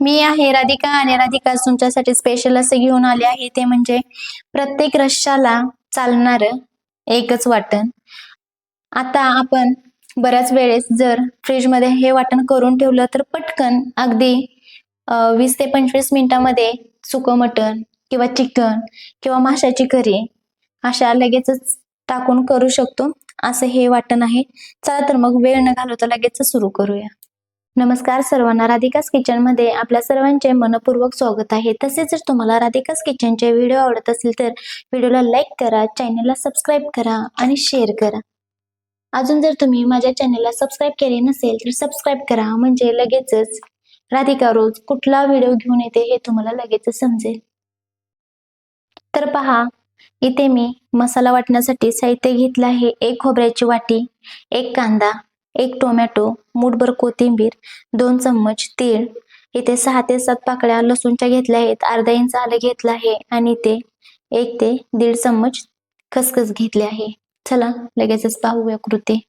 मी आहे राधिका आणि राधिका तुमच्यासाठी स्पेशल असं घेऊन आले आहे. ते म्हणजे प्रत्येक रश्याला चालणार एकच वाटण. आता आपण बऱ्याच वेळेस जर फ्रीजमध्ये हे वाटण करून ठेवलं तर पटकन अगदी वीस ते पंचवीस मिनिटामध्ये सुकं मटण किंवा चिकन किंवा माशाची करी अशा लगेचच टाकून करू शकतो. असं हे वाटण आहे. चला तर मग वेळ न घालवता लगेच सुरू करूया. नमस्कार सर्वांना राधिकास किचनमध्ये आपल्या सर्वांचे मनपूर्वक स्वागत आहे. तसेच जर तुम्हाला राधिकास किचनचे व्हिडिओ आवडत असतील तर व्हिडिओला लाईक करा चॅनलला सबस्क्राईब करा आणि शेअर करा. अजून जर तुम्ही माझ्या चॅनलला सबस्क्राईब केले नसेल तर सबस्क्राईब करा म्हणजे लगेचच राधिका रोज कुठला व्हिडिओ घेऊन येते हे तुम्हाला लगेचच समजेल. तर पहा इथे मी मसाला वाटण्यासाठी साहित्य घेतलं आहे एक खोबऱ्याची वाटी एक कांदा एक टोमॅटो मूठभर कोथिंबीर दोन चम्मच तीळ इथे सहा ते सात पाकळ्या लसूणच्या घेतल्या आहेत. अर्धा इंच आलं घेतलं आहे आणि इथे एक ते दीड चम्मच खसखस घेतले आहे. चला लगेचच पाहूया कृती.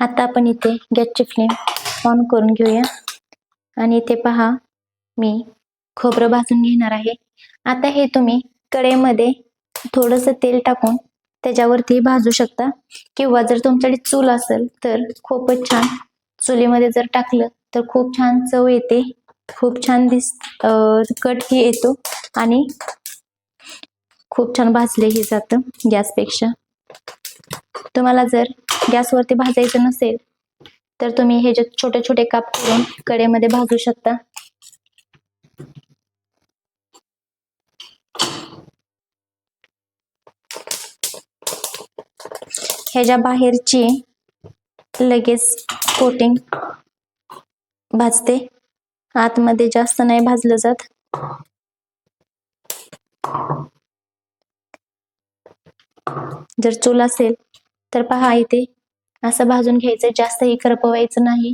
आता आपण इथे गॅसची फ्लेम ऑन करून घेऊया. आणि इथे पहा मी खोबरं भाजून घेणार आहे. आता हे तुम्ही कढईमध्ये थोडस तेल टाकून त्याच्यावरती भाजू शकता. किंवा जर तुमच्याकडे चूल असेल तर खूपच छान. चुलीमध्ये जर टाकलं तर खूप छान चव येते. खूप छान दिस कटही येतो. आणि खूप छान भाजलेही जातं गॅसपेक्षा. तुम्हाला जर गॅसवरती भाजायचं नसेल तर तुम्ही हे जे छोटे छोटे काप करून कडेमध्ये भाजू शकता. ह्याच्या बाहेरची लगेच कोटिंग भाजते. आतमध्ये जास्त नाही भाजलं जात. जर चूल असेल तर पहा इथे असं भाजून घ्यायचं जास्तही करपवायचं नाही.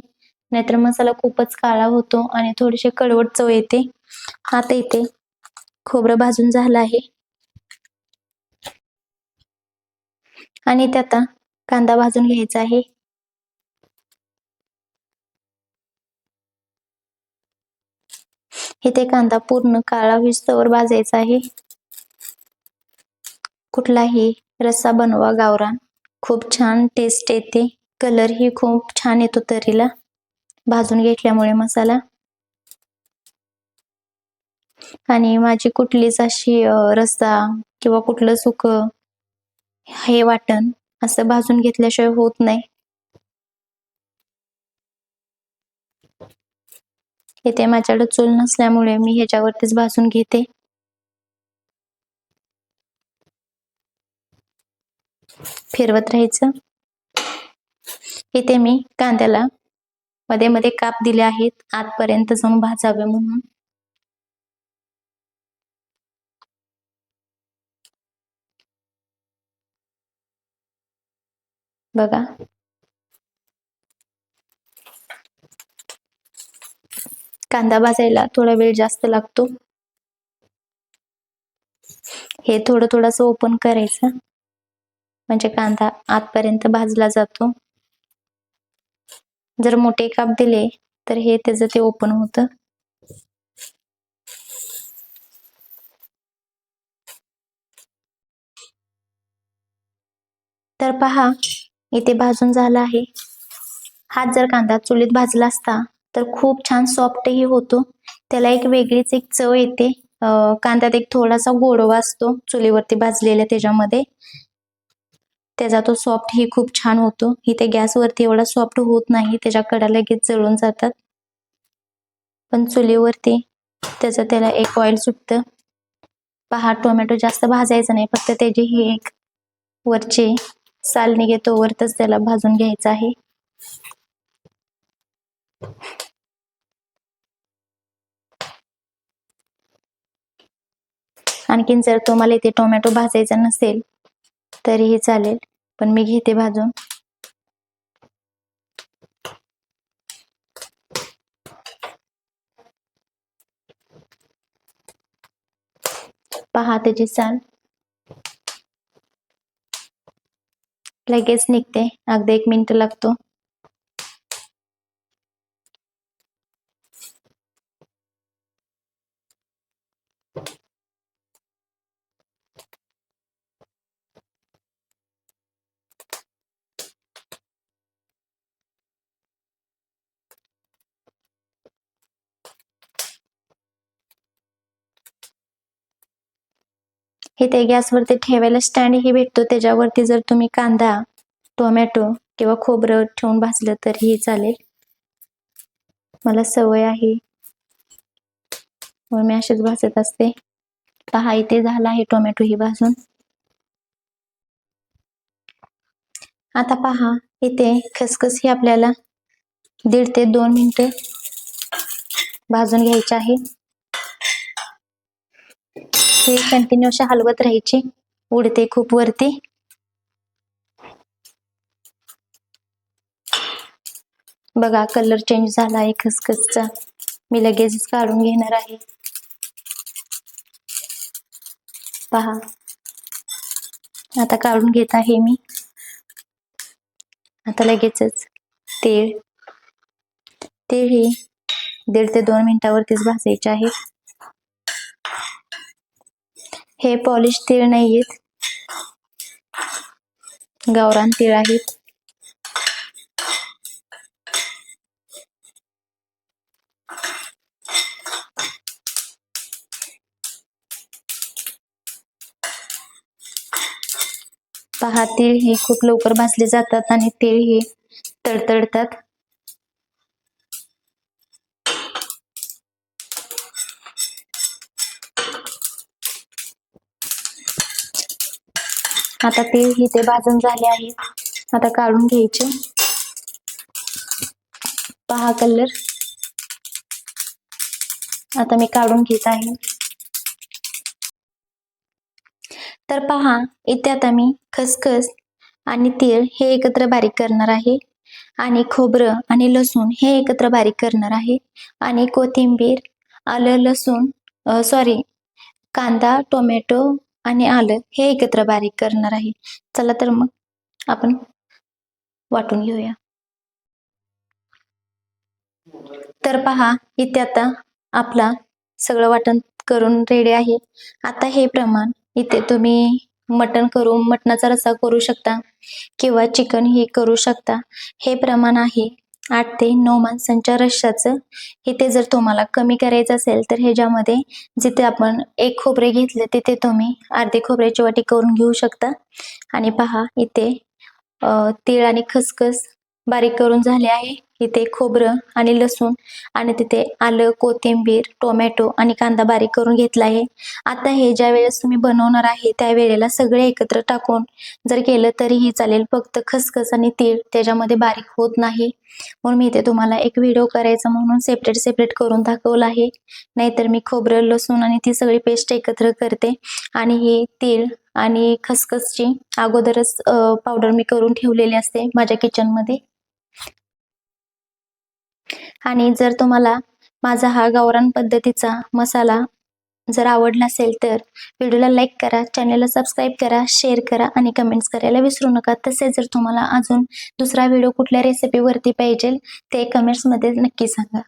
नाहीतर मसाला खूपच काळा होतो आणि थोडीशी कडवट चव येते. आता इथे खोबरं भाजून झालं आहे. आणि त्यात कांदा भाजून घ्यायचा आहे. इथे कांदा पूर्ण काळा विस्तवर भाजायचा आहे. कुठलाही रस्सा बनवा गावरान. खूप छान टेस्ट येते. कलर ही खूप छान येतो तरीला. भाजून घेतल्यामुळे मसाला. आणि माझी कुठलीच अशी रस्सा किंवा कुठलं सुख हे वाटण असं भाजून घेतल्याशिवाय होत नाही. इथे माझ्याकडे चूल नसल्यामुळे मी ह्याच्यावरतीच भाजून घेते. फिरवत राहायचं. इथे मी कांद्याला मध्ये मध्ये काप दिले आहेत. आतपर्यंत जाऊन भाजावे म्हणून. बघा. कांदा भाजायला थोडा वेळ जास्त लागतो. हे थोडं थोडंसं ओपन करायचं. म्हणजे कांदा आतपर्यंत भाजला जातो. जर मोठे काप दिले तर हे त्याचं ते ओपन होतं. तर पहा इथे भाजून झाला आहे. हाच जर कांदा चुलीत भाजला असता तर खूप छान सॉफ्टही होतो. त्याला एक वेगळीच एक चव येते. कांद्यात एक थोडासा गोडवा असतो चुलीवरती भाजलेल्या त्याच्यामध्ये. त्याचा तो सॉफ्ट ही खूप छान होतो. इथे गॅसवरती एवढा सॉफ्ट होत नाही त्याच्या कडा लगेच जळून जातात. पण चुलीवरती त्याचं त्याला एक ऑइल सुटतं. पहा टोमॅटो जास्त भाजायचा नाही फक्त त्याची ही एक वरची साल निघेतो त्याला भाजून घ्यायचं आहे. आणखीन जर तुम्हाला इथे टोमॅटो भाजायचा नसेल तरीही चालेल पण मी घेते भाजून. पहा त्याची साल लगेच निघते. अगदी एक मिनिट लागतो. हे ते गॅसवरती ठेवायला स्टँड ही भेटतो. त्याच्यावरती जर तुम्ही कांदा टोमॅटो किंवा खोबरं ठेवून भाजलं तरीही चालेल. मला सवय आहे. मी असेच भाजत असते. पहा इथे झाला आहे टोमॅटो ही भाजून. आता पहा इथे खसखस ही आपल्याला दीड ते दोन मिनिट भाजून घ्यायचे आहे. हे कंटिन्यू अशा हलवत राहायची. उडते खूप वरती. बघा कलर चेंज झाला आहे खसखसचा. मी लगेच काढून घेणार आहे. पहा. आता काढून घेत आहे मी. आता लगेचच तेळ. तेळ हे दीड ते दोन मिनिटावरतीच भाजायचे आहे. हे पॉलिश तीळ नाहीयेत. गावरान तीळ आहेत. पहा तीळ हे खूप लवकर भाजले जातात आणि तीळ हे तडतडतात. आता ते इथे भाजून झाले आहेत. आता काढून घ्यायचे. पहा कलर आता मी काढून घेत आहे. तर पहा इथे आता मी खसखस आणि तीळ हे एकत्र बारीक करणार आहे. आणि खोबरं आणि लसूण हे एकत्र बारीक करणार आहे. आणि कोथिंबीर आलं लसूण सॉरी कांदा टोमॅटो आणि आलं हे एकत्र बारीक करणार आहे. चला तर मग आपण वाटून घेऊया. तर पहा इथे आता आपला सगळं वाटण करून रेडी आहे. आता हे प्रमाण इथे तुम्ही मटण करून मटणाचा रस्सा करू शकता किंवा चिकन हे करू शकता. हे प्रमाण आहे आठ ते नऊ माणसांच्या रश्श्याचं इथे जर तुम्हाला कमी करायचं असेल तर ह्याच्यामध्ये जिथे आपण एक खोबरे घेतले तिथे तुम्ही अर्धे खोबऱ्याची वाटी करून घेऊ शकता. आणि पहा इथे तीळ आणि खसखस बारीक करून झाले आहे. इथे खोबरं आणि लसूण आणि तिथे आलं कोथिंबीर टोमॅटो आणि कांदा बारीक करून घेतला आहे. आता हे ज्या वेळेस तुम्ही बनवणार आहे त्या वेळेला सगळे एकत्र टाकून जर केलं तरीही चालेल. फक्त खसखस आणि तीळ त्याच्यामध्ये बारीक होत नाही. म्हणून मी इथे तुम्हाला एक व्हिडिओ करायचा म्हणून सेपरेट सेपरेट करून दाखवला आहे. नाहीतर मी खोबरं लसूण आणि ती सगळी पेस्ट एकत्र करते. आणि हे तीळ आणि खसखसची अगोदरच पावडर मी करून ठेवलेली असते माझ्या किचनमध्ये आणि जर तुम्हाला माझा हा गावरान पद्धतीचा मसाला जर आवडला असेल तर व्हिडिओला लाईक करा चॅनलला सबस्क्राईब करा शेअर करा आणि कमेंट्स करायला विसरू नका. तसेच जर तुम्हाला अजून दुसरा व्हिडिओ कुठल्या रेसिपीवरती पाहिजे ते कमेंट्समध्ये नक्की सांगा.